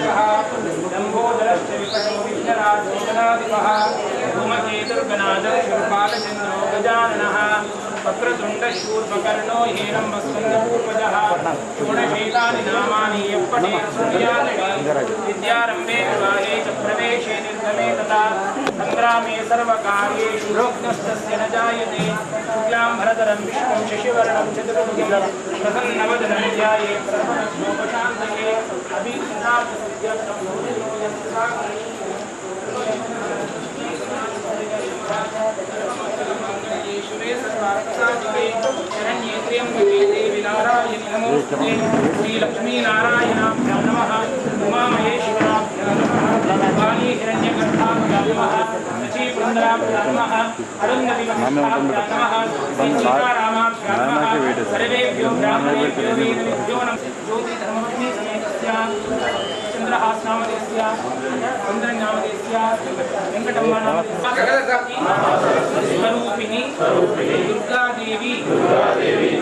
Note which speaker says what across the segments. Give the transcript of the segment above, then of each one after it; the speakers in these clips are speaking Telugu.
Speaker 1: తారకः లంబోదరశ్చ వికటో విఘ్నరాజోగనాధిపः ధూమకేతుర్గణాథः శుర్పాలచంద్రో గజాననः వక్రతుండశూర్పకర్ణో హేరంబస్కందపూర్వజः షోడశైతాని నామాని ఎప్పటి విద్యారంభే వివాహే చ ప్రవేశే నిర్గమే తథా సంగ్రామే సర్వకార్యేషు రోగ్నస్తస్య న జాయతే శుక్లాంబరధరం విష్ణుం శశివర్ణం చతుర్భుజం श्रीलक्ष्मीनारायण प्रसन्नोपशान्तये अभिसुधार्थसत्यर्थं योजनो यत्साकं शिवे सर्वार्थसाधिके शरण्ये त्र्यम्बके देवेभ्यो ब्राह्मणेभ्यो वीरेभ्यो ज्योतिधर्मपत्नी समेतस्य चन्द्रहासनामदेस्य चन्द्रन्यामदेस्य वेङ्कटम्मानामदेस्वरूपिणि दुर्गादेवी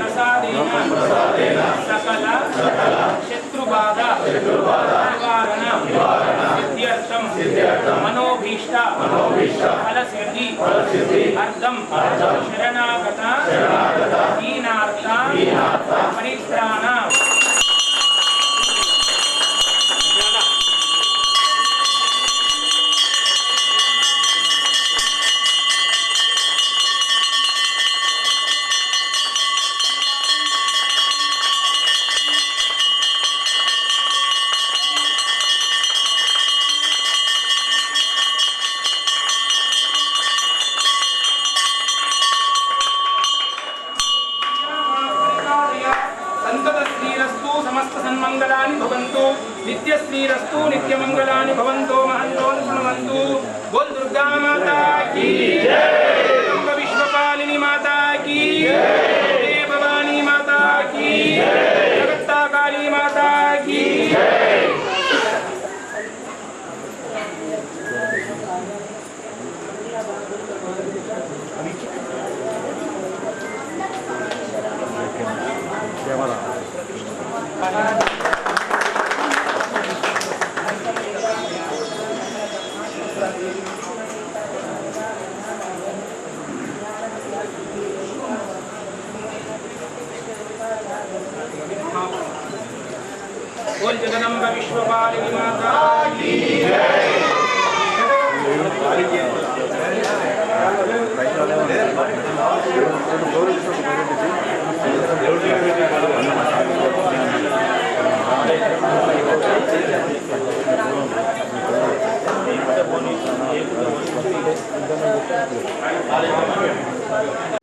Speaker 1: प्रसादेन सकल शत्रुबाधा निवारण सिद्ध्यर्थम मनोभीष्ट फल सिद्धि अर्धम शरणागता दीनार्थ नित्यश्रीरस्तु नित्यमङ्गलानि भवन्तो, महन्तो बोल दुर्गा माता की विश्वपालिनी माता की भवानी माता की जगत्ता काली माता की Thank you. बोल जगदम्ब विश्वपाल माता की
Speaker 2: Thank you.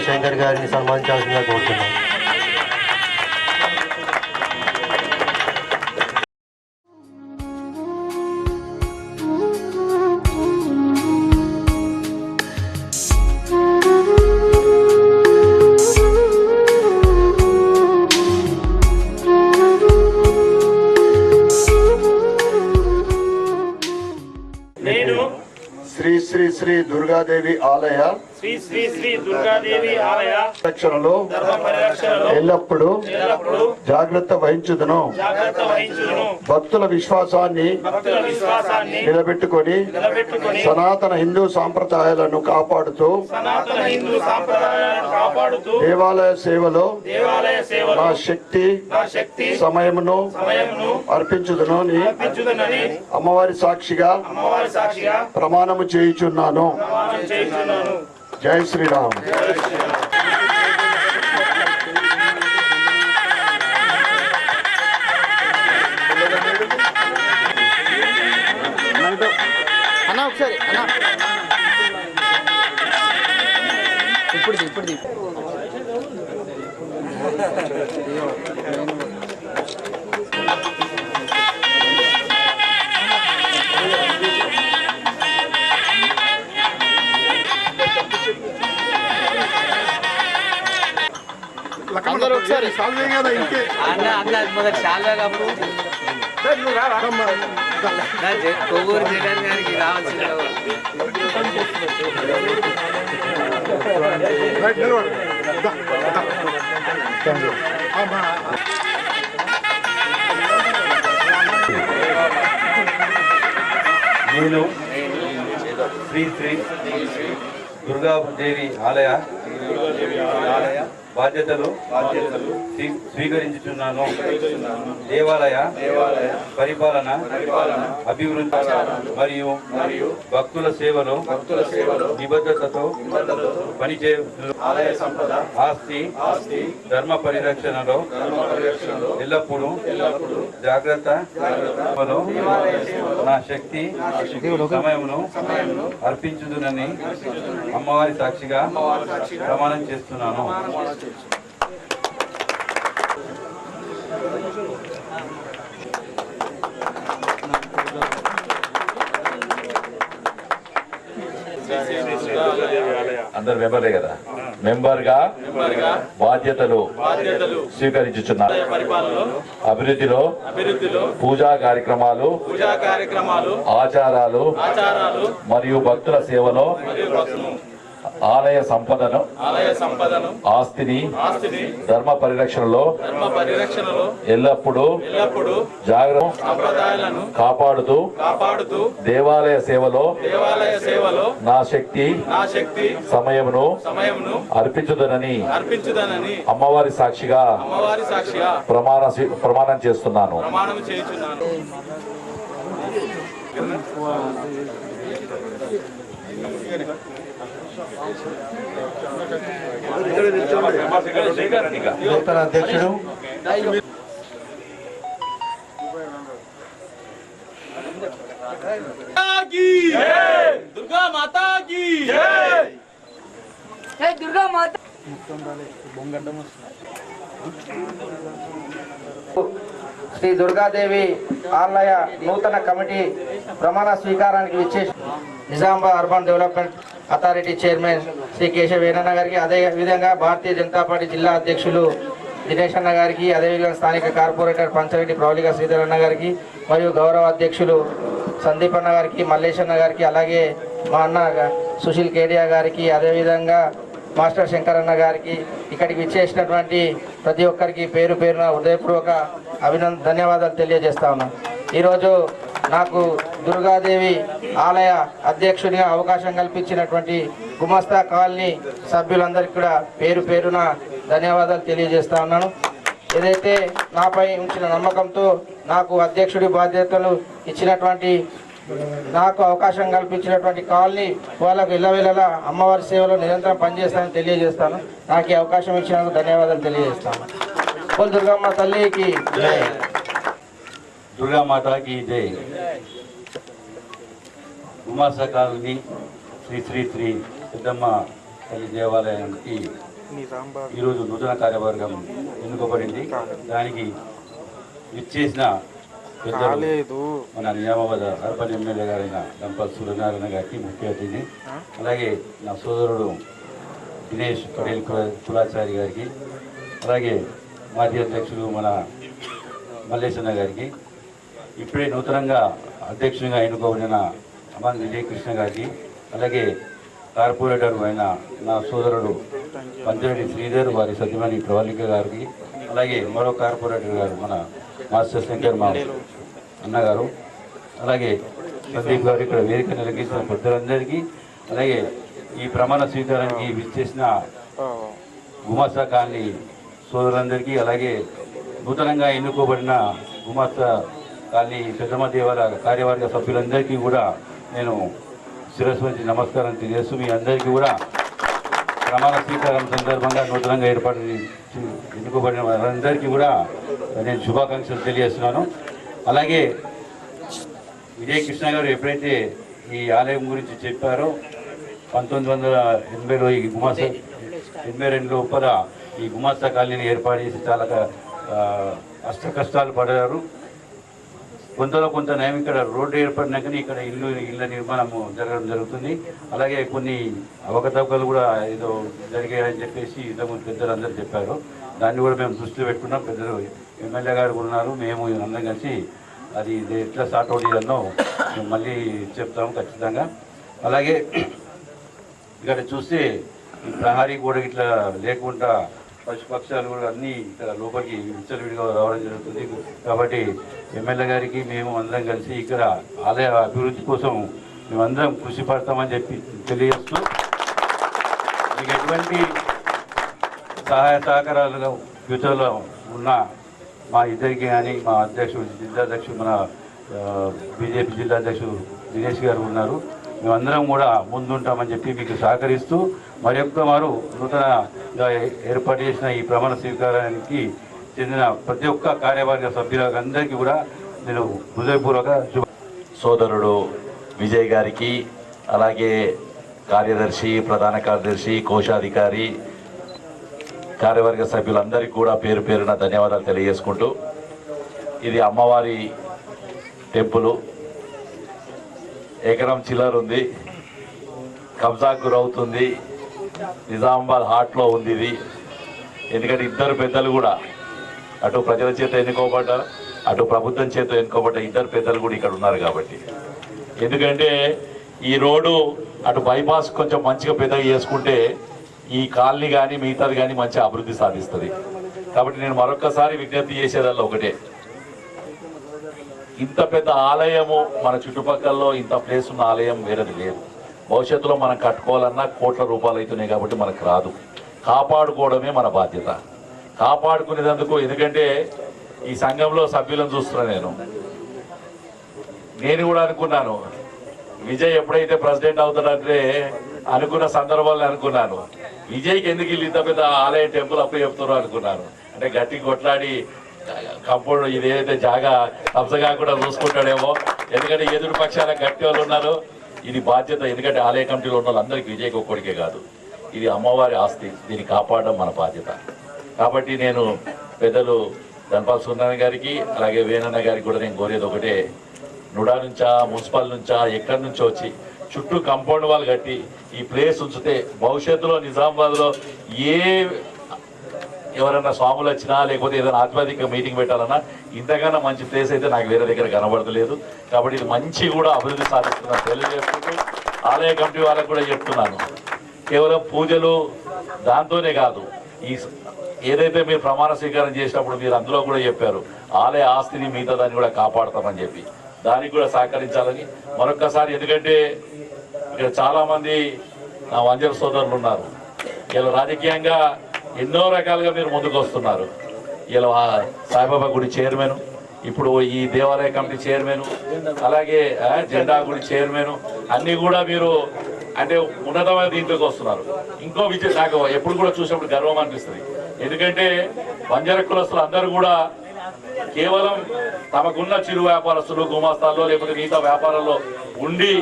Speaker 2: శంకర్ గారిని సన్మానించాల్సిందిగా
Speaker 3: కోరుతున్నాను.
Speaker 4: శ్రీ శ్రీ శ్రీ దుర్గాదేవి ఆలయ రక్షణలో
Speaker 3: ధర్మ పరిరక్షణలో
Speaker 4: ఎల్లప్పుడూ జాగ్రత్త వహించుదును. భక్తుల విశ్వాసాన్ని నిలబెట్టుకొని సనాతన హిందూ సాంప్రదాయాలను కాపాడుతూ దేవాలయ సేవలో నా శక్తి సమయమును అర్పించుదును అమ్మవారి సాక్షిగా ప్రమాణము చేయుచున్నాను. జై శ్రీరామ్.
Speaker 5: అన్న ఒకసారి అన్న. ఇప్పుడు ఇప్పుడు అందరూ ఒకసారి.
Speaker 6: అన్న అన్న మొదటి నా జ- కొవ్వూరు జగన్ గారికి రావాల్సిన
Speaker 7: నేను శ్రీ శ్రీ దుర్గాదేవి ఆలయ బాధ్యతలు బాధ్యతలు స్వీకరించుచున్నాను. దేవాలయ దేవాలయ పరిపాలన పరిపాలన అభివృద్ధి మరియు మరియు భక్తుల సేవలో భక్తుల సేవలో నిబద్ధతతో పనిచే ఆలయ సంపద ఆస్తి ఆస్తి ధర్మ పరిరక్షణలో ధర్మ పరిరక్షణలో ఎల్లప్పుడూ ఎల్లప్పుడూ జాగ్రత్త జాగ్రత్తలో నా శక్తి సమయమును అర్పించుదునని అమ్మవారి సాక్షిగా ప్రమాణం చేస్తున్నాను.
Speaker 8: అందరు మెంబర్లే కదా. మెంబర్గా బాధ్యతలు స్వీకరించుచున్నారు. అభివృద్ధిలో
Speaker 3: అభివృద్ధిలో
Speaker 8: పూజా కార్యక్రమాలు ఆచారాలు మరియు భక్తుల సేవలో ఆలయ సంపదను
Speaker 3: ఆలయ సంపదను
Speaker 8: ఆస్తిని
Speaker 3: ఆస్తిని
Speaker 8: ధర్మ పరిరక్షణలో
Speaker 3: ధర్మ పరిరక్షణలో
Speaker 8: ఎల్లప్పుడూ
Speaker 3: ఎల్లప్పుడూ
Speaker 8: జాగ్రత్త
Speaker 3: సంప్రదాయాలను
Speaker 8: కాపాడుతూ
Speaker 3: కాపాడుతూ
Speaker 8: దేవాలయ సేవలో
Speaker 3: దేవాలయ సేవలో
Speaker 8: నా శక్తి
Speaker 3: నా శక్తి
Speaker 8: సమయమును
Speaker 3: సమయమును
Speaker 8: అర్పించుదనని
Speaker 3: అర్పించుదనని
Speaker 8: అమ్మవారి సాక్షిగా
Speaker 3: అమ్మవారి సాక్షిగా
Speaker 8: ప్రమాణ ప్రమాణం చేస్తున్నాను.
Speaker 3: ప్రమాణం చేయుచున్నాను.
Speaker 2: నూతన అధ్యక్షుడు.
Speaker 3: దుర్గా మాతా కీ
Speaker 5: శ్రీ దుర్గాదేవి ఆలయ నూతన కమిటీ ప్రమాణ స్వీకారానికి విచ్చేసి Nizamabad urban development authority chairman Shri కేశవేనన్న గారికి అదే విధంగా భారతీయ జనతా పార్టీ జిల్లా అధ్యక్షులు దినేష్ అన్న గారికి అదేవిధంగా స్థానిక కార్పొరేటర్ పంచరెడ్డి ప్రౌలిక శ్రీధర్ అన్న గారికి మరియు గౌరవ అధ్యక్షులు సందీప్ అన్న గారికి మల్లేష్ అన్న గారికి అలాగే మా అన్న సుశీల్ కేడియా గారికి అదేవిధంగా మాస్టర్ శంకర్ అన్న గారికి ఇక్కడికి విచ్చేసినటువంటి ప్రతి ఒక్కరికి పేరు పేరున హృదయపూర్వక అభినంద ధన్యవాదాలు తెలియజేస్తా ఉన్నాం. ఈరోజు నాకు దుర్గాదేవి ఆలయ అధ్యక్షుడిగా అవకాశం కల్పించినటువంటి గుమస్తా కాలనీ సభ్యులందరికీ కూడా పేరు పేరున ధన్యవాదాలు తెలియజేస్తా ఉన్నాను. ఏదైతే నాపై ఉంచిన నమ్మకంతో నాకు అధ్యక్షుడి బాధ్యతలు ఇచ్చినటువంటి నాకు అవకాశం కల్పించినటువంటి కాలనీ వాళ్ళకు ఇళ్ళవేళలా అమ్మవారి సేవలో నిరంతరం పనిచేస్తానని తెలియజేస్తాను. నాకు ఈ అవకాశం ఇచ్చినందుకు ధన్యవాదాలు తెలియజేస్తాను. పోల్ దుర్గమ్మ తల్లికి
Speaker 7: దుర్గామాతాకి జై. ఉమాస కాలనీ శ్రీ శ్రీ శ్రీ సిద్ధమ్మ తల్లి దేవాలయానికి ఈరోజు నూతన కార్యవర్గం ఎన్నుకోబడింది. దానికి ఇచ్చేసిన పెద్దలు మన నియామాబాద్ అర్బన్ ఎమ్మెల్యే గారైన దంపల్ సూర్యనారాయణ గారికి ముఖ్య అతిథి. అలాగే నా సోదరుడు దినేష్ పటేల్ కుల- కులాచారి గారికి అలాగే మాజీ అధ్యక్షులు మన మల్లేశన్న గారికి ఇప్పుడే నూతనంగా అధ్యక్షునిగా ఎన్నుకోబడిన అమాన్ విజయకృష్ణ గారికి అలాగే కార్పొరేటర్ అయిన నా సోదరుడు పంచిరెడ్డి శ్రీధర్ వారి సత్యమణి ప్రవళిక గారికి అలాగే మరో కార్పొరేటర్ గారు మన మాస్టర్ శంకర్ మా అన్నగారు అలాగే సందీప్ గారు ఇక్కడ వేదిక నిలగించిన పెద్దలందరికీ అలాగే ఈ ప్రమాణ స్వీకారానికి విచ్చేసిన గుమాస్తా కాలనీ సోదరులందరికీ అలాగే నూతనంగా ఎన్నుకోబడిన గుమాస్తా కానీ పెద్దమ్మ దేవాలయ కార్యవర్గ సభ్యులందరికీ కూడా నేను శిరస్సు నుంచి నమస్కారం తెలియజేస్తూ మీ అందరికీ కూడా ప్రమాణ స్వీకారం సందర్భంగా నూతనంగా ఏర్పాటు ఎన్నుకోబడిన వారందరికీ కూడా నేను శుభాకాంక్షలు తెలియజేస్తున్నాను. అలాగే విజయ కృష్ణ గారు ఎప్పుడైతే ఈ ఆలయం గురించి చెప్పారో పంతొమ్మిది వందల ఎనభైలో ఈ గుమాస్తా ఎనభై రెండు లోపల ఈ గుమాస్తా కాలనీని ఏర్పాటు చేసి చాలా అష్ట కష్టాలు పడ్డారు. కొంతలో కొంత నయం ఇక్కడ రోడ్డు ఏర్పడినాకనే ఇక్కడ ఇల్లు ఇళ్ళ నిర్మాణం జరగడం జరుగుతుంది. అలాగే కొన్ని అవకతవకలు కూడా ఏదో జరిగాయని చెప్పేసి ఇంతకుముందు పెద్దలు అందరూ చెప్పారు. దాన్ని కూడా మేము దృష్టిలో పెట్టుకున్నాం. పెద్దలు ఎమ్మెల్యే గారు కూడా ఉన్నారు. మేము అందరం కలిసి అది ఎట్లా స్టార్ట్ అవుట్ చేయాలనో మేము మళ్ళీ చెప్తాము ఖచ్చితంగా. అలాగే ఇక్కడ చూస్తే ప్రహారీ కూడా ఇట్లా లేకుండా పశుపక్షాలు కూడా అన్నీ ఇక్కడ లోపలికి విచ్చలవిడిగా రావడం జరుగుతుంది. కాబట్టి ఎమ్మెల్యే గారికి మేము అందరం కలిసి ఇక్కడ ఆలయ అభివృద్ధి కోసం మేమందరం కృషి పడతామని చెప్పి తెలియజేస్తూ మీకు ఎటువంటి సహాయ సహకారాలు ఫ్యూచర్లో ఉన్న మా ఇద్దరికి కానీ మా అధ్యక్షుడు జిల్లా అధ్యక్షుడు మన బీజేపీ జిల్లా అధ్యక్షుడు దినేష్ గారు ఉన్నారు. మేమందరం కూడా ముందుంటామని చెప్పి మీకు సహకరిస్తూ మరి ఒక్క వారు నూతనగా ఏర్పాటు చేసిన ఈ ప్రమాణ స్వీకారానికి చెందిన ప్రతి ఒక్క కార్యవర్గ సభ్యులకు అందరికీ కూడా నేను హృదయపూర్వక
Speaker 8: సోదరుడు విజయ్ గారికి అలాగే కార్యదర్శి ప్రధాన కార్యదర్శి కోశాధికారి కార్యవర్గ సభ్యులందరికీ కూడా పేరు పేరున ధన్యవాదాలు తెలియజేసుకుంటూ ఇది అమ్మవారి టెంపులు. ఎకరం చిల్లర ఉంది. కబ్జాకు గురవుతుంది నిజామాబాద్ హార్ట్లో ఉంది ఇది. ఎందుకంటే ఇద్దరు పెద్దలు కూడా అటు ప్రజల చేత ఎన్నుకోబడ్డారు అటు ప్రభుత్వం చేత ఎన్నుకోబడ్డ ఇద్దరు పెద్దలు కూడా ఇక్కడ ఉన్నారు కాబట్టి. ఎందుకంటే ఈ రోడ్డు అటు బైపాస్ కొంచెం మంచిగా పెద్దగా చేసుకుంటే ఈ కాలనీ కానీ మిగతాది కానీ మంచి అభివృద్ధి సాధిస్తుంది. కాబట్టి నేను మరొకసారి విజ్ఞప్తి చేసేదాల్లో ఒకటే. ఇంత పెద్ద ఆలయము మన చుట్టుపక్కలలో ఇంత ప్లేస్ ఉన్న ఆలయం వేరేది లేదు. భవిష్యత్తులో మనం కట్టుకోవాలన్నా కోట్ల రూపాయలు అవుతున్నాయి కాబట్టి మనకు రాదు. కాపాడుకోవడమే మన బాధ్యత. కాపాడుకునేందుకు ఎందుకంటే ఈ సంఘంలో సభ్యులను చూస్తున్నా నేను. నేను కూడా అనుకున్నాను. విజయ్ ఎప్పుడైతే ప్రెసిడెంట్ అవుతాడంటే అనుకున్న సందర్భాల్లో అనుకున్నాను. విజయ్కి ఎందుకు వెళ్ళి ఇంత పెద్ద ఆలయ టెంపుల్ అప్పు చెప్తున్నారు అనుకున్నాను. అంటే గట్టి కొట్లాడి కంపౌండ్ ఇది ఏదైతే జాగా కబ్జగా కూడా చూసుకుంటాడేమో. ఎందుకంటే ఎదురు పక్షాల గట్టి వాళ్ళు ఉన్నారు. ఇది బాధ్యత ఎందుకంటే ఆలయ కమిటీలో ఉన్న వాళ్ళందరికీ విజయ్ ఒక్కడికే కాదు. ఇది అమ్మవారి ఆస్తి దీన్ని కాపాడడం మన బాధ్యత. కాబట్టి నేను పెద్దలు ధనపాల్ సుందరన్ గారికి అలాగే వేణన్న గారికి కూడా నేను కోరేది ఒకటే. నుడా నుంచా మున్సిపల్ నుంచా ఎక్కడి నుంచో వచ్చి చుట్టూ కంపౌండ్ వాళ్ళు కట్టి ఈ ప్లేస్ ఉంచితే భవిష్యత్తులో నిజామాబాద్లో ఏ ఎవరైనా స్వాములు వచ్చినా లేకపోతే ఏదైనా ఆధ్యాత్మిక మీటింగ్ పెట్టాలన్నా ఇంతకన్నా మంచి ప్లేస్ అయితే నాకు వేరే దగ్గర కనబడలేదు కాబట్టి ఇది మంచి కూడా అభివృద్ధి సాధిస్తున్నా తెలియజేసుకుంటూ ఆలయ కమిటీ వాళ్ళకు కూడా చెప్తున్నాను. కేవలం పూజలు దాంతోనే కాదు ఈ ఏదైతే మీరు ప్రమాణ స్వీకారం చేసినప్పుడు మీరు అందులో కూడా చెప్పారు ఆలయ ఆస్తిని మిగతా దాన్ని కూడా కాపాడతామని చెప్పి. దానికి కూడా సహకరించాలని. మరొక్కసారి ఎందుకంటే ఇక్కడ చాలామంది నా వంజర సోదరులు ఉన్నారు. ఇలా రాజకీయంగా ఎన్నో రకాలుగా మీరు ముందుకు వస్తున్నారు. ఇలా సాయిబాబా గుడి చైర్మన్ ఇప్పుడు ఈ దేవాలయ కమిటీ చైర్మన్ అలాగే జెండా గుడి చైర్మన్ అన్నీ కూడా మీరు అంటే ఉన్నతమైన దీంట్లోకి వస్తున్నారు. ఇంకో విజయం నాకు ఎప్పుడు కూడా చూసినప్పుడు గర్వం అనిపిస్తుంది. ఎందుకంటే బంజార కులస్తులు అందరూ కూడా కేవలం తమకున్న చిరు వ్యాపారస్తులు గుమాస్తాల్లో లేకపోతే మిగతా వ్యాపారాల్లో ఉండి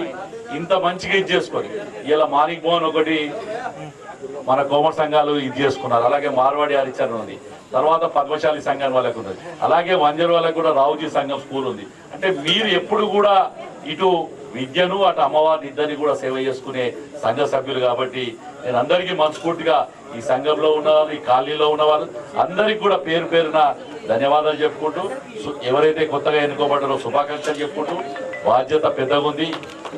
Speaker 8: ఇంత మంచిగా ఇది చేసుకొని ఇలా మానిక్ భవన్ ఒకటి మన కోమర్ సంఘాలు ఇది చేసుకున్నారు. అలాగే మార్వాడి హరిచరణ ఉంది. తర్వాత పద్మశాలి సంఘం వాళ్ళకు ఉంది అలాగే వంజర్ వాళ్ళకు కూడా రావుజీ సంఘం స్కూల్ ఉంది. అంటే మీరు ఎప్పుడు కూడా ఇటు విద్యను అటు అమ్మవారిని ఇద్దరిని కూడా సేవ చేసుకునే సంఘ సభ్యులు కాబట్టి నేను అందరికీ మనస్ఫూర్తిగా ఈ సంఘంలో ఉన్నవారు ఈ కాలనీలో ఉన్నవారు అందరికీ కూడా పేరు పేరున ధన్యవాదాలు చెప్పుకుంటూ సు- ఎవరైతే కొత్తగా ఎన్నుకోబడ్డారో శుభాకాంక్షలు చెప్పుకుంటూ బాధ్యత పెద్దగా ఉంది.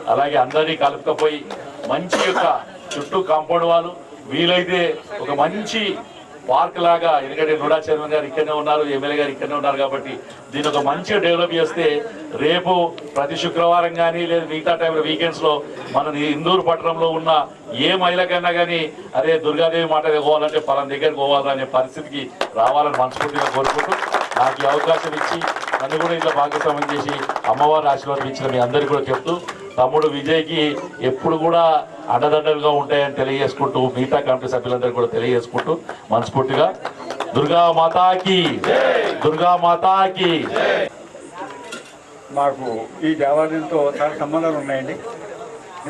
Speaker 8: అలాగే అందరినీ కలుపుకపోయి మంచి యొక్క చుట్టూ కాంపౌండ్ వాళ్ళు వీలైతే ఒక మంచి పార్క్ లాగా ఎందుకంటే నూడా చైర్మన్ గారు ఇక్కడనే ఉన్నారు ఎమ్మెల్యే గారు ఇక్కడనే ఉన్నారు కాబట్టి దీన్ని ఒక మంచిగా డెవలప్ చేస్తే రేపు ప్రతి శుక్రవారం కానీ లేదా మిగతా టైంలో వీకెండ్స్లో మన ఇందూరు పట్టణంలో ఉన్న ఏ మహిళకైనా కానీ అరే దుర్గాదేవి మాట పోవాలంటే పలాన దగ్గరికి పోవాలనే పరిస్థితికి రావాలని మనస్ఫూర్తిగా కోరుకుంటూ నాకు ఈ అవకాశం ఇచ్చి నన్ను కూడా ఇట్లా భాగస్వామ్యం చేసి అమ్మవారి ఆశీర్వాదం ఇచ్చిన మీ అందరికీ కూడా చెప్తూ తమ్ముడు విజయ్కి ఎప్పుడు కూడా అండదండలుగా ఉంటాయని తెలియజేసుకుంటూ మిగతా కమిటీ సభ్యులందరూ కూడా తెలియజేసుకుంటూ మనస్ఫూర్తిగా దుర్గా మాతాకి దుర్గా మాతాకి
Speaker 9: మాకు ఈ దేవాలయంతో చాలా సంబంధాలు ఉన్నాయండి.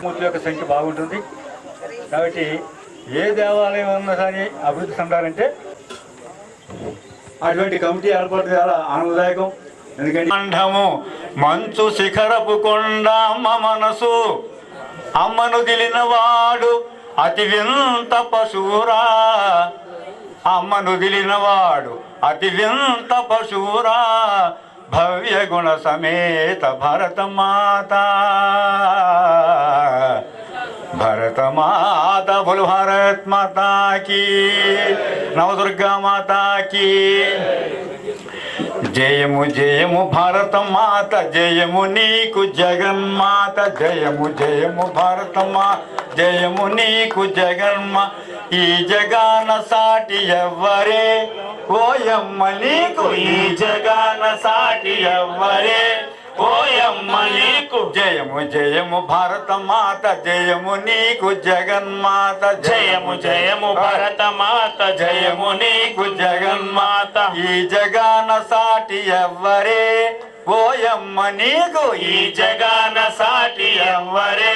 Speaker 9: మూర్తుల యొక్క సంఖ్య బాగుంటుంది. కాబట్టి ఏ దేవాలయం ఉన్నా సరే అభివృద్ధి చెందాలంటే అటువంటి కమిటీ ఏర్పాటు చాలా ఆనందదాయకం. ఎందుకంటే
Speaker 10: మండము మంచు శిఖరపు కొండ అమ్మ మనసు. అమ్మను దిలినవాడు అతి వింత పశువురా. అమ్మను దిలినవాడు అతి వింత పశువురా. భవ్య గుణ సమేత భరతమాత భరతమాత బోలు భారత్ మాతా की నవదుర్గా మాతాకి. జయము జయము భారత మాత జయము నీకు జగన్మాత జయము జయము భారత మా జయము నీకు జగన్మా. ఈ జగాన సాటి ఎవ్వరే? ఓయమ్మ నీకు ఈ జగాన సాటి ఎవ్వరే? ఓయమ్మ నీకు. జయము జయము భారత మాత జయము నీకు జగన్మాత. జయము జయము భారత మాత జయము నీకు జగన్మాత. ఈ జగాన సాటి ఎవ్వరే? ఓయమ్మ నీకు ఈ జగాన సాటి ఎవ్వరే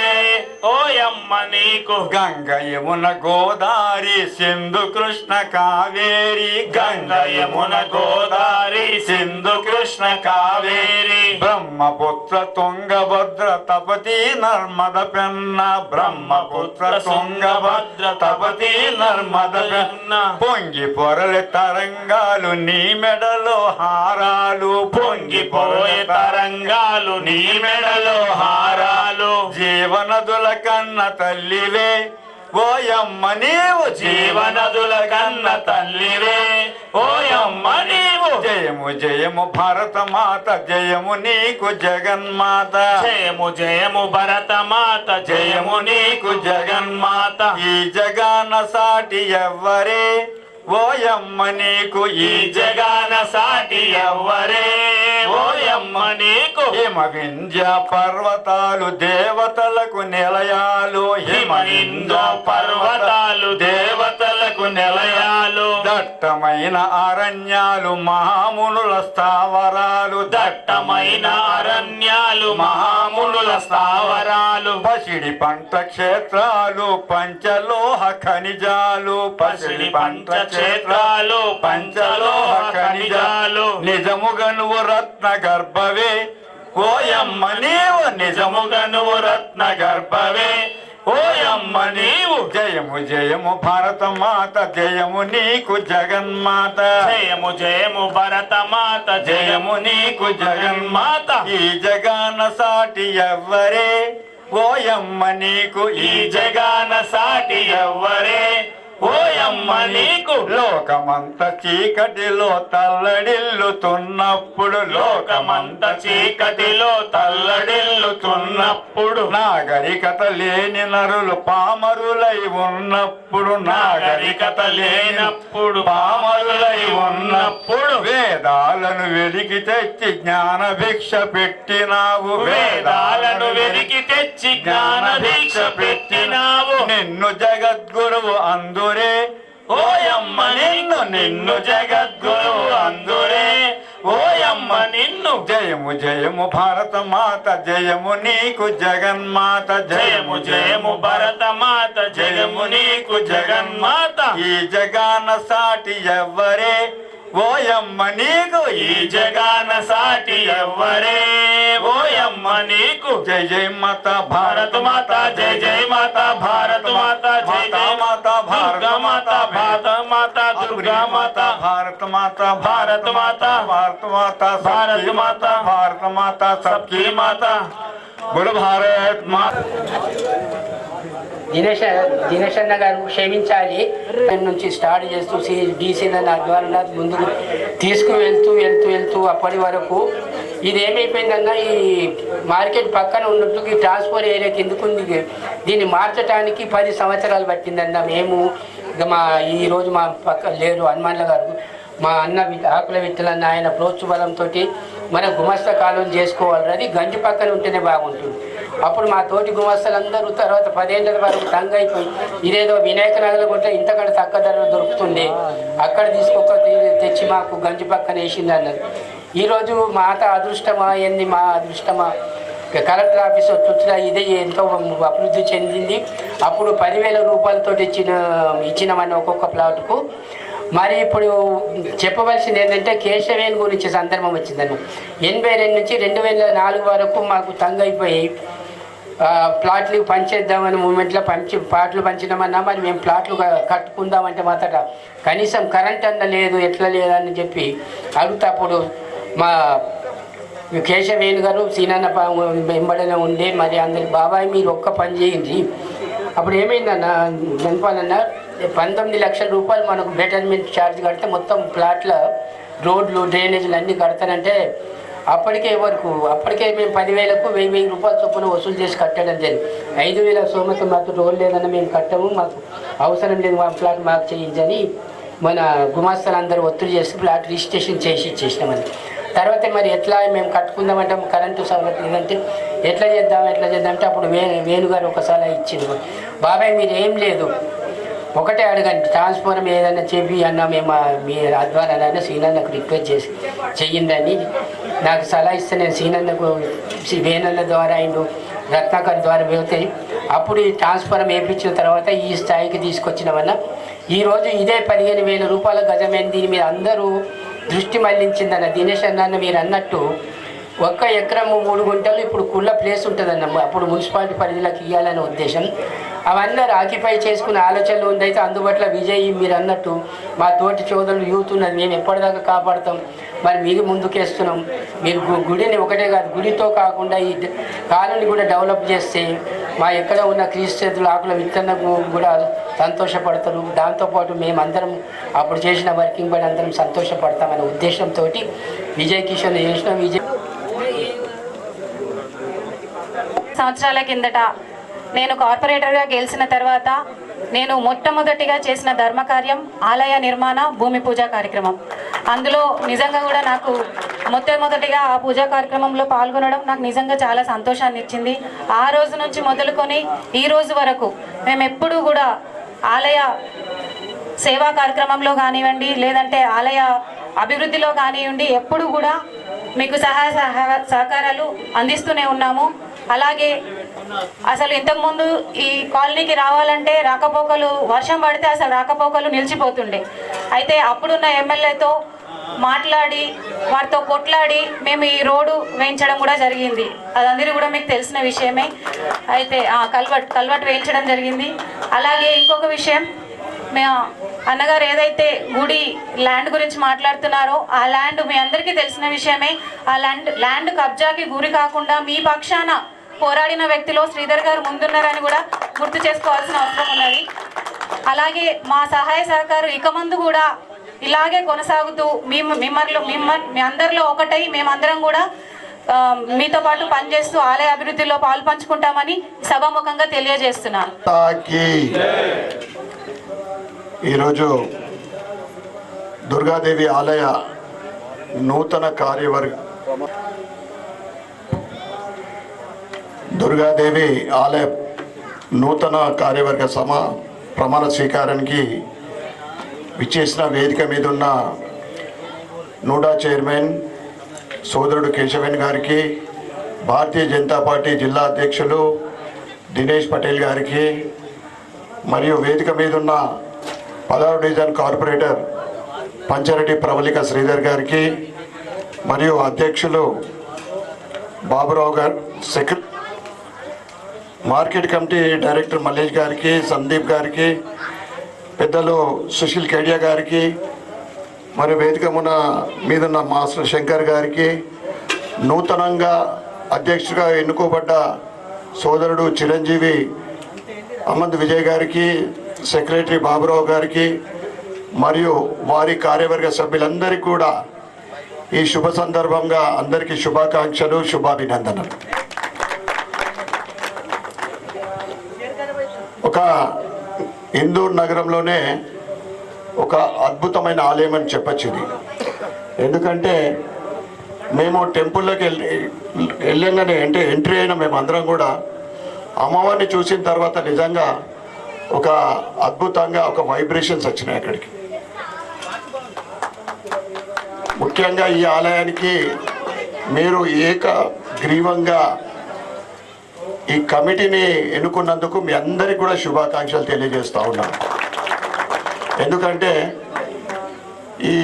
Speaker 10: ఓయమ్మ నీకు గంగ యమున గోదారి సింధు కృష్ణ కావేరి. గంగ యమున గోదారి సింధు కృష్ణ కావేరి. బ్రహ్మపుత్ర తుంగభద్ర తపతి నర్మద పెన్న. బ్రహ్మపుత్ర తుంగభద్ర తపతి నర్మద పెన్న. పొంగి పొరలి తరంగాలు నీ మెడలో హారాలు. పొంగి పొరలి తరంగాలు నీ మెడలో హారాలు. జీవనదుల కన్న తల్లివే. ఓయమ్మ నీవు జీవనదుల కన్న తల్లివే. ఓయమ్మ నీవు జయము జయము భారత మాత జయము నీకు జగన్మాత. జయము జయము భరత మాత జయము నీకు జగన్మాత. ఈ జగాన సాటి ఎవ్వరే? ఓయమ్మ నీకు ఈ జగాన సాటి ఎవ్వరే? ఓయమ్మ నీకు హిమ వింధ్య పర్వతాలు దేవతలకు నిలయాలు. హిమ వింధ్య పర్వతాలు దేవతలకు నిలయాలు. దట్టమైన అరణ్యాలు మహామునుల స్థావరాలు. దట్టమైన అరణ్యాలు మహామునుల స్థావరాలు. పసిడి పంట క్షేత్రాలు పంచలోహ ఖనిజాలు. పసిడి పంట క్షేత్రాలు పంచలోహ ఖనిజాలు. నిజముగా నువ్వు రత్న గర్భవే. ఓయమ్మ నీవు నిజముగా నువ్వు రత్న గర్భవే. ఓయమ్మ నీవు జయము జయము భారత మాత జయము నీకు జగన్మాత. జయము జయము భరత మాత జయము నీకు జగన్మాత. ఈ జగాన సాటి ఎవ్వరే? ఓయమ్మ నీకు ఈ జగాన సాటి ఎవ్వరే? ఓయమ్మ నీకు లోకమంత చీకటిలో తల్లడిల్లుతున్నప్పుడు లోకమంత చీకటిలో తల్లడిల్లుతున్నప్పుడు నాగరికత లేని నరులు పామరులై ఉన్నప్పుడు నాగరికత లేనప్పుడు పామరులై ఉన్నప్పుడు వేదాలను వెలికి తెచ్చి జ్ఞాన భిక్ష పెట్టినావు. వేదాలను వెలికి తెచ్చి జ్ఞాన భిక్ష పెట్టినావు. నిన్ను జగద్గురువు అందురే. ఓయమ్మ నిన్ను నిన్ను జగద్గురు అందురే. ఓయమ్మ నిన్ను. జయము జయము భారత మాత జయము నీకు జగన్మాత జయము జయము భరత మాత జయము నీకు జగన్మాత. ఈ జగాన సాటి ఎవ్వరే? ఓయమ్మ నీకు ఈ జగాన సాటి ఎవ్వరే? ఓయమ్మ నీకు జై జై మాత భారత మాత జై జై మాత భారత మాత జై జై మాత భారత మాత భారత మాత దుర్గా మాత భారత మాత భారత మాత భారత మాత భారత మాత భారత మాత సబ్కి మాత బుల్ భారత్ మాత.
Speaker 11: దినేష్ దినేష్ అన్న గారు క్షమించాలి. నుంచి స్టార్ట్ చేస్తూ డీసీ ద్వారా ముందుకు తీసుకువెళ్తూ వెళ్తూ వెళ్తూ అప్పటి వరకు ఇది ఏమైపోయిందన్నా ఈ మార్కెట్ పక్కన ఉన్నట్టు ఈ ట్రాన్స్పోర్ట్ ఏరియా కిందకు ఉంది. దీన్ని మార్చడానికి పది సంవత్సరాలు పట్టిందన్న మేము. ఇక మా ఈరోజు మా పక్క లేరు హనుమాన్ల గారు. మా అన్న వి- ఆకుల విత్తలన్న ఆయన ప్రోత్సాహంతో మన గుమస్త కాలం చేసుకోవాలి అది గంజి పక్కన ఉంటేనే బాగుంటుంది. అప్పుడు మా తోటి గుమస్తులందరూ తర్వాత పదేళ్ళ వరకు తంగ్ అయిపోయి ఇదేదో వినాయక నగర్ కొట్టే ఇంతకంటే తక్కువ ధర దొరుకుతుంది అక్కడ తీసుకొక తెచ్చి మాకు గంజి పక్కన వేసింది అన్నారు. ఈరోజు మాత అదృష్టమా ఏంది మా అదృష్టమా? కలెక్టర్ ఆఫీస్ చుట్టూ ఇదే ఎంతో అభివృద్ధి చెందింది. అప్పుడు పదివేల రూపాయలతో ఇచ్చిన ఇచ్చినామని ఒక్కొక్క ప్లాట్కు. మరి ఇప్పుడు చెప్పవలసింది ఏంటంటే కేశవేణి గురించి సందర్భం వచ్చిందన్న. ఎనభై రెండు నుంచి రెండు వేల నాలుగు వరకు మాకు తంగైపోయి ప్లాట్లు పంచేద్దామని మూమెంట్లో పంచి ప్లాట్లు పంచినామన్నా మరి మేము ప్లాట్లు కట్టుకుందామంటే మాతట కనీసం కరెంట్ అన్న లేదు ఎట్లా లేదని చెప్పి అడుగుతప్పుడు మా కేశవేణు గారు సీనన్న పా- ఉండే మరి అందరి బాబాయ్ మీరు ఒక్క పని చేయండి. అప్పుడు ఏమైందన్న జనపాలన్న పంతొమ్మిది లక్షల రూపాయలు మనకు బెటర్మెంట్ ఛార్జ్ కడితే మొత్తం ప్లాట్ల రోడ్లు డ్రైనేజీలు అన్నీ కడతానంటే అప్పటికే వరకు అప్పటికే మేము పదివేలకు వెయ్యి వెయ్యి రూపాయల చొప్పున వసూలు చేసి కట్టడం జరిగింది. ఐదు వేల సోమత మాకు రోల్ లేదని మేము కట్టము మాకు అవసరం లేదు మా ప్లాట్ మాకు చేయించని మన గుమాస్తాలందరూ ఒత్తిడి చేసి ఫ్లాట్ రిజిస్ట్రేషన్ చేసి ఇచ్చేసినామని. తర్వాత మరి ఎట్లా మేము కట్టుకుందామంటే కరెంటు సౌలభ్యం లేదంటే ఎట్లా చేద్దాం ఎట్లా చేద్దాం అంటే అప్పుడు వే వేణుగారు ఒకసారి ఇచ్చింది బాబాయ్ మీరు ఏం లేదు. ఒకటే అడగండి. ట్రాన్స్ఫారం ఏదైనా చెప్పి అన్న మేము మీ ద్వారా సీనన్నకు రిక్వెస్ట్ చేసి చెయ్యిందని నాకు సలహా ఇస్తే నేను సీనన్నకు సి- ద్వారా ఆయన రత్నాకర్ ద్వారా వెళ్తాయి అప్పుడు ఈ ట్రాన్స్ఫారం వేయించిన తర్వాత ఈ స్థాయికి తీసుకొచ్చినామన్న ఈరోజు ఇదే పదిహేను వేల రూపాయల గజమైన దీని మీద అందరూ దృష్టి మళ్ళించిందన్న దినేష్ అన్న మీరు అన్నట్టు ఒక్క ఎకరం మూడు గుంటలు ఇప్పుడు కుళ్ళ ప్లేస్ ఉంటుందన్న. అప్పుడు మున్సిపాలిటీ పరిధిలోకి ఇవ్వాలనే ఉద్దేశం. అవన్నీ ఆక్యుపై చేసుకునే ఆలోచనలు ఉందైతే అందుబాటులో విజయ్ మీరు అన్నట్టు మా తోటి చోదరులు యూత్ ఉన్నది మేము ఎప్పటిదాకా కాపాడుతాం. మరి మీరు ముందుకేస్తున్నాం. మీరు గుడిని ఒకటే కాదు గుడితో కాకుండా ఈ డ- కాలనీ కూడా డెవలప్ చేస్తే మా ఎక్కడ ఉన్న క్రీస్తు ఆకుల విత్తనకు కూడా సంతోషపడతారు. దాంతోపాటు మేమందరం అప్పుడు చేసిన వర్కింగ్ బడి అందరం సంతోషపడతామనే ఉద్దేశంతో విజయ్ కిషన్ చేసిన విజయ్
Speaker 12: సంవత్సరాల కిందట నేను కార్పొరేటర్గా గెలిచిన తర్వాత నేను మొట్టమొదటిగా చేసిన ధర్మకార్యం ఆలయ నిర్మాణ భూమి పూజ కార్యక్రమం. అందులో నిజంగా కూడా నాకు మొట్టమొదటిగా ఆ పూజా కార్యక్రమంలో పాల్గొనడం నాకు నిజంగా చాలా సంతోషాన్ని ఇచ్చింది. ఆ రోజు నుంచి మొదలుకొని ఈ రోజు వరకు మేము ఎప్పుడూ కూడా ఆలయ సేవా కార్యక్రమంలో కానివ్వండి లేదంటే ఆలయ అభివృద్ధిలో కానివ్వండి ఎప్పుడు కూడా మీకు సహాయ సహ- సహకారాలు అందిస్తూనే ఉన్నాము. అలాగే అసలు ఇంతకుముందు ఈ కాలనీకి రావాలంటే రాకపోకలు వర్షం పడితే అసలు రాకపోకలు నిలిచిపోతుండే. అయితే అప్పుడున్న ఎమ్మెల్యేతో మాట్లాడి వారితో కొట్లాడి మేము ఈ రోడ్డు వేయించడం కూడా జరిగింది. అదందరూ కూడా మీకు తెలిసిన విషయమే. అయితే కల్వట్ కల్వట్ వేయించడం జరిగింది. అలాగే ఇంకొక విషయం మేము అన్నగారు ఏదైతే గుడి ల్యాండ్ గురించి మాట్లాడుతున్నారో ఆ ల్యాండ్ మీ అందరికీ తెలిసిన విషయమే. ఆ ల్యాండ్ ల్యాండ్ కబ్జాకి గురి కాకుండా మీ పక్షాన పోరాడిన వ్యక్తిలో శ్రీధర్ గారు ముందున్నారని కూడా గుర్తు చేసుకోవాల్సిన అవసరం ఉన్నది. అలాగే మా సహాయ సహకారం ఇక ముందు కూడా ఇలాగే కొనసాగుతూ మేము మిమ్మల్ని మిమ్మల్ని మీ అందరిలో ఒకటై మేమందరం కూడా మీతో పాటు పనిచేస్తూ ఆలయ అభివృద్ధిలో పాలు పంచుకుంటామని సభాముఖంగా తెలియజేస్తున్నాను.
Speaker 4: ఈరోజు దుర్గాదేవి ఆలయ నూతన కార్యవర్గ దుర్గాదేవి ఆలయ నూతన కార్యవర్గ సమా ప్రమాణ స్వీకారానికి విచ్చేసిన వేదిక మీద ఉన్న నూడా చైర్మన్ సోదరుడు కేశవన్ గారికి భారతీయ జనతా పార్టీ జిల్లా అధ్యక్షులు దినేష్ పటేల్ గారికి మరియు వేదిక మీద ఉన్న పదహారు డివిజన్ కార్పొరేటర్ పంచారెడ్డి ప్రవళిక శ్రీధర్ గారికి మరియు అధ్యక్షులు బాబురావు గారు secretary market committee director Mallesh గారికి సందీప్ గారికి పెద్దలు సుశీల్ కేడియా గారికి మరి వేదిక మున మీదున్న మాస్టర్ శంకర్ గారికి నూతనంగా అధ్యక్షుడిగా ఎన్నుకోబడ్డ సోదరుడు చిరంజీవి అహ్మద్ విజయ్ గారికి సెక్రటరీ బాబురావు గారికి మరియు వారి కార్యవర్గ సభ్యులందరికీ కూడా ఈ శుభ సందర్భంగా అందరికీ శుభాకాంక్షలు శుభాభినందనలు. ఒక ఇందూర్ నగరంలోనే ఒక అద్భుతమైన ఆలయం అని చెప్పచ్చు ఇది. ఎందుకంటే మేము టెంపుల్లోకి వెళ్ళి వెళ్ళంగానే అంటే ఎంట్రీ అయిన మేము అందరం కూడా అమ్మవారిని చూసిన తర్వాత నిజంగా ఒక అద్భుతంగా ఒక వైబ్రేషన్స్ వచ్చినాయి అక్కడికి. ముఖ్యంగా ఈ ఆలయానికి మీరు ఏక గ్రీవంగా ఈ కమిటీని ఎన్నుకున్నందుకు మీ అందరికి కూడా శుభాకాంక్షలు తెలియజేస్తా ఉన్నాను ఎందుకంటే ఈ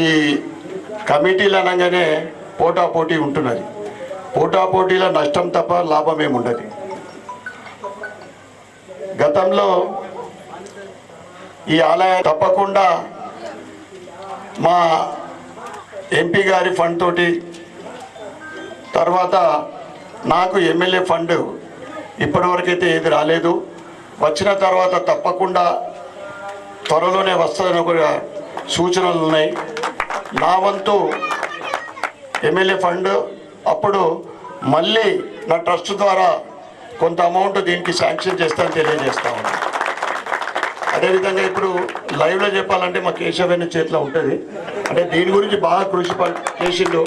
Speaker 4: కమిటీలు అనగానే పోటాపోటీ ఉంటున్నది. పోటాపోటీలో నష్టం తప్ప లాభం ఏముండదు గతంలో ఈ ఆలయం తప్పకుండా మా ఎంపీ గారి ఫండ్ తోటి తర్వాత నాకు ఎమ్మెల్యే ఫండ్ ఇప్పటివరకైతే ఏది రాలేదు. వచ్చిన తర్వాత తప్పకుండా త్వరలోనే వస్తుందని ఒక సూచనలు ఉన్నాయి. నా వంతు ఎమ్మెల్యే ఫండ్ అప్పుడు మళ్ళీ నా ట్రస్ట్ ద్వారా కొంత అమౌంట్ దీనికి శాంక్షన్ చేస్తానని తెలియజేస్తా ఉన్నాను అదేవిధంగా ఇప్పుడు లైవ్లో చెప్పాలంటే మా కేశవేణి చేతిలో ఉంటుంది. అంటే దీని గురించి బాగా కృషి చేసిండు.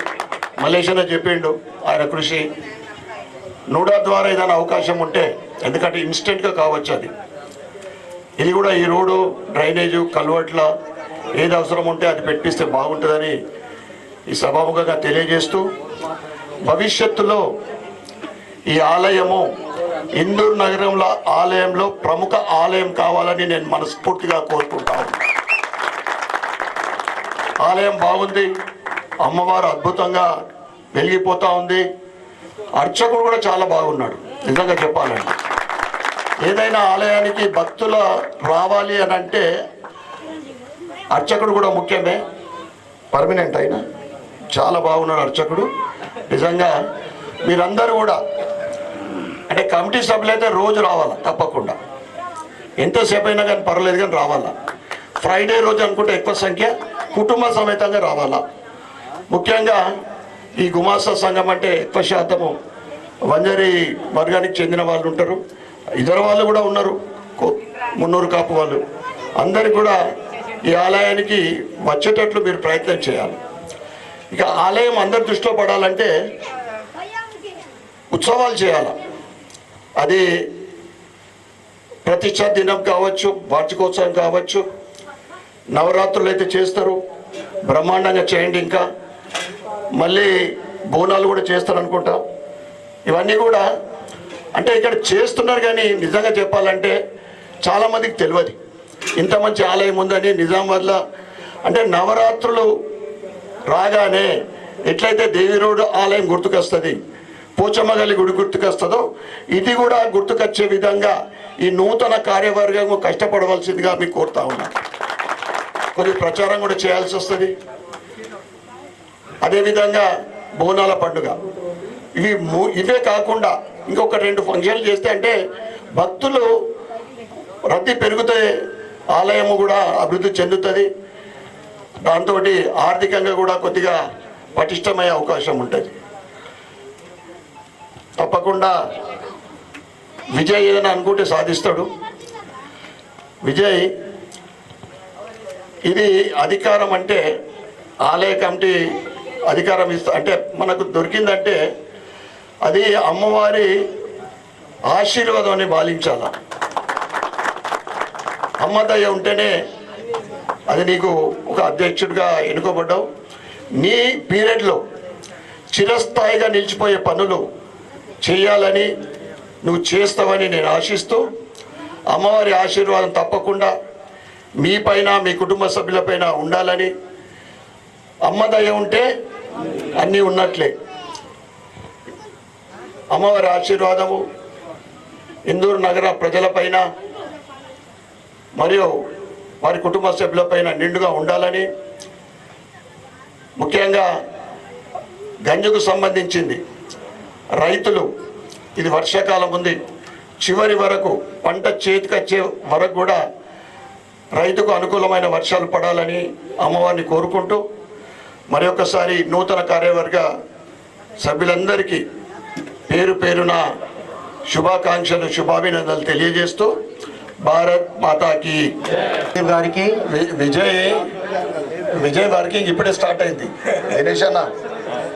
Speaker 4: మలేషియాలో చెప్పిండు. ఆయన కృషి నూడా ద్వారా ఏదైనా అవకాశం ఉంటే ఎందుకంటే ఇన్స్టెంట్గా కావచ్చు అది. ఇది కూడా ఈ రోడ్డు డ్రైనేజు కల్వర్ట్ల ఏది అవసరం ఉంటే అది పెట్టిస్తే బాగుంటుందని ఈ సభాముఖంగా తెలియజేస్తూ భవిష్యత్తులో ఈ ఆలయము ఇందూరు నగరంలో ఆలయంలో ప్రముఖ ఆలయం కావాలని నేను మనస్ఫూర్తిగా కోరుకుంటాను ఆలయం బాగుంది అమ్మవారు అద్భుతంగా వెలిగిపోతూ ఉంది. అర్చకుడు కూడా చాలా బాగున్నాడు. నిజంగా చెప్పాలండి ఏదైనా ఆలయానికి భక్తుల రావాలి అని అంటే అర్చకుడు కూడా ముఖ్యమే. పర్మనెంట్ అయినా చాలా బాగున్నాడు అర్చకుడు. నిజంగా మీరందరూ కూడా అంటే కమిటీ సభ్యులు అయితే రోజు రావాలా? తప్పకుండా. ఎంతసేపు అయినా కానీ పర్వాలేదు కానీ రావాలా? ఫ్రైడే రోజు అనుకుంటే ఎక్కువ సంఖ్య కుటుంబ సమేతంగా రావాలా? ముఖ్యంగా ఈ గుమాస్తా సంఘం అంటే ఎక్కువ శాతము వంజరి వర్గానికి చెందిన వాళ్ళు ఉంటారు. ఇతర వాళ్ళు కూడా ఉన్నారు. మున్నూరు కాపు వాళ్ళు. అందరికి కూడా ఈ ఆలయానికి వచ్చేటట్లు మీరు ప్రయత్నం చేయాలి. ఇక ఆలయం అందరి దృష్టిలో పడాలంటే ఉత్సవాలు చేయాలి. అది ప్రతిష్ట దినం కావచ్చు వార్షికోత్సవం కావచ్చు నవరాత్రులు అయితే చేస్తారు. బ్రహ్మాండంగా చేయండి ఇంకా. మళ్ళీ బోనాలు కూడా చేస్తారు అనుకుంటా ఇవన్నీ కూడా అంటే ఇక్కడ చేస్తున్నారు కానీ నిజంగా చెప్పాలంటే చాలామందికి తెలియదు. ఇంత మంచి ఆలయం ఉందని నిజామాబాద్లో అంటే నవరాత్రులు రాగానే ఎట్లయితే దేవి రోడ్డు ఆలయం గుర్తుకొస్తుంది పోచమ్మగల్లి గుడి గుర్తుకొస్తుందో ఇది కూడా గుర్తుకొచ్చే విధంగా ఈ నూతన కార్యవర్గం కష్టపడవలసిందిగా మీకు కోరుతా ఉన్నా. కొద్ది ప్రచారం కూడా చేయాల్సి వస్తుంది. అదేవిధంగా బోనాల పండుగ. ఇవి మూ- ఇవే కాకుండా ఇంకొక రెండు ఫంక్షన్లు చేస్తే అంటే భక్తులు రద్దీ పెరిగితే ఆలయము కూడా అభివృద్ధి చెందుతుంది. దాంతో ఆర్థికంగా కూడా కొద్దిగా పటిష్టమయ్యే అవకాశం ఉంటుంది. తప్పకుండా విజయ్ ఏదైనా అనుకుంటే సాధిస్తాడు. విజయ్ ఇది అధికారం అంటే ఆలయ కమిటీ అధికారం ఇస్తా అంటే మనకు దొరికిందంటే అది అమ్మవారి ఆశీర్వాదాన్ని బాలించాల అమ్మదయ్య ఉంటేనే అది నీకు ఒక అధ్యక్షుడిగా ఎన్నుకోబడ్డావు. నీ పీరియడ్లో చిరస్థాయిగా నిలిచిపోయే పనులు చేయాలని నువ్వు చేస్తావని నేను ఆశిస్తూ అమ్మవారి ఆశీర్వాదం తప్పకుండా మీ పైన మీ కుటుంబ సభ్యులపైన ఉండాలని అమ్మదయ్య ఉంటే అన్నీ ఉన్నట్లే. అమ్మవారి ఆశీర్వాదము ఇందూరు నగర ప్రజలపైన మరియు వారి కుటుంబ సభ్యులపైన నిండుగా ఉండాలని ముఖ్యంగా గంజుకు సంబంధించింది రైతులు ఇది వర్షాకాలం ఉంది. చివరి వరకు పంట చేతికొచ్చే వరకు కూడా రైతుకు అనుకూలమైన వర్షాలు పడాలని అమ్మవారిని కోరుకుంటూ మరి ఒకసారి నూతన కార్యవర్గ సభ్యులందరికీ పేరు పేరున శుభాకాంక్షలు శుభాభినందనలు తెలియజేస్తూ భారత్ మాతాకి. గారికి వి- విజయ్ విజయ్ వర్కింగ్ ఇప్పుడే స్టార్ట్ అయింది. దినేష్ అన్న.